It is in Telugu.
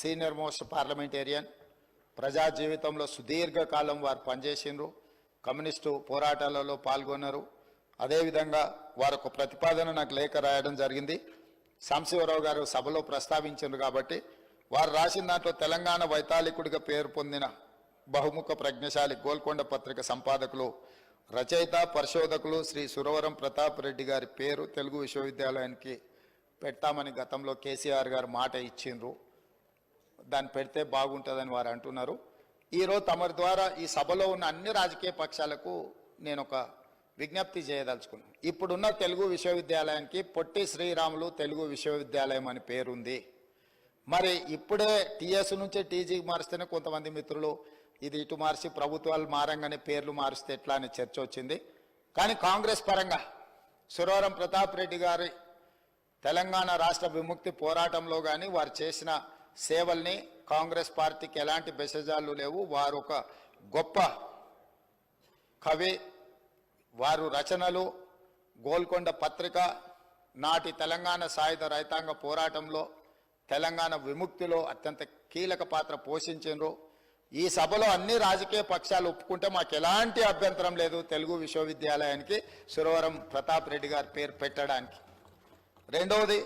సీనియర్ మోస్ట్ పార్లమెంటేరియన్ ప్రజా జీవితంలో సుదీర్ఘకాలం వారు పనిచేసిండ్రు కమ్యూనిస్టు పోరాటాలలో పాల్గొన్నారు. అదేవిధంగా వారు ఒక ప్రతిపాదన నాకు లేఖ రాయడం జరిగింది. సాంశివరావు గారు సభలో ప్రస్తావించారు కాబట్టి వారు రాసిన దాంట్లో తెలంగాణ వైతాళికుడిగా పేరు పొందిన బహుముఖ ప్రజ్ఞశాలి గోల్కొండ పత్రిక సంపాదకులు రచయిత పరిశోధకులు శ్రీ సురవరం ప్రతాప్ రెడ్డి గారి పేరు తెలుగు విశ్వవిద్యాలయానికి పెడతామని గతంలో కేసీఆర్ గారు మాట ఇచ్చిండ్రు. దాన్ని పెడితే బాగుంటుందని వారు అంటున్నారు. ఈరోజు తమరి ద్వారా ఈ సభలో ఉన్న అన్ని రాజకీయ పక్షాలకు నేను ఒక విజ్ఞప్తి చేయదలుచుకున్నాను. ఇప్పుడున్న తెలుగు విశ్వవిద్యాలయానికి పొట్టి శ్రీరాములు తెలుగు విశ్వవిద్యాలయం అని పేరుంది. మరి ఇప్పుడే టీఎస్ నుంచి టీజీకి మారిస్తేనే కొంతమంది మిత్రులు ఇది ఇటు మార్చి ప్రభుత్వాలు మారంగానే పేర్లు మారిస్తే ఎట్లా అనే చర్చ వచ్చింది. కానీ కాంగ్రెస్ పరంగా సురవరం ప్రతాప్ రెడ్డి గారి తెలంగాణ రాష్ట్ర విముక్తి పోరాటంలో కానీ వారు చేసిన సేవల్ని కాంగ్రెస్ పార్టీకి ఎలాంటి బెసజాలు లేవు. వారు ఒక గొప్ప కవి వారు రచనలు గోల్కొండ పత్రిక నాటి తెలంగాణ సాయుధ రైతాంగ పోరాటంలో తెలంగాణ విముక్తిలో అత్యంత కీలక పాత్ర పోషించారు ఈ సభలో అన్ని రాజకీయ పక్షాలు ఒప్పుకుంటే మాకు ఎలాంటి అభ్యంతరం లేదు తెలుగు విశ్వవిద్యాలయానికి సురవరం ప్రతాప్ రెడ్డి గారి పేరు పెట్టడానికి. రెండవది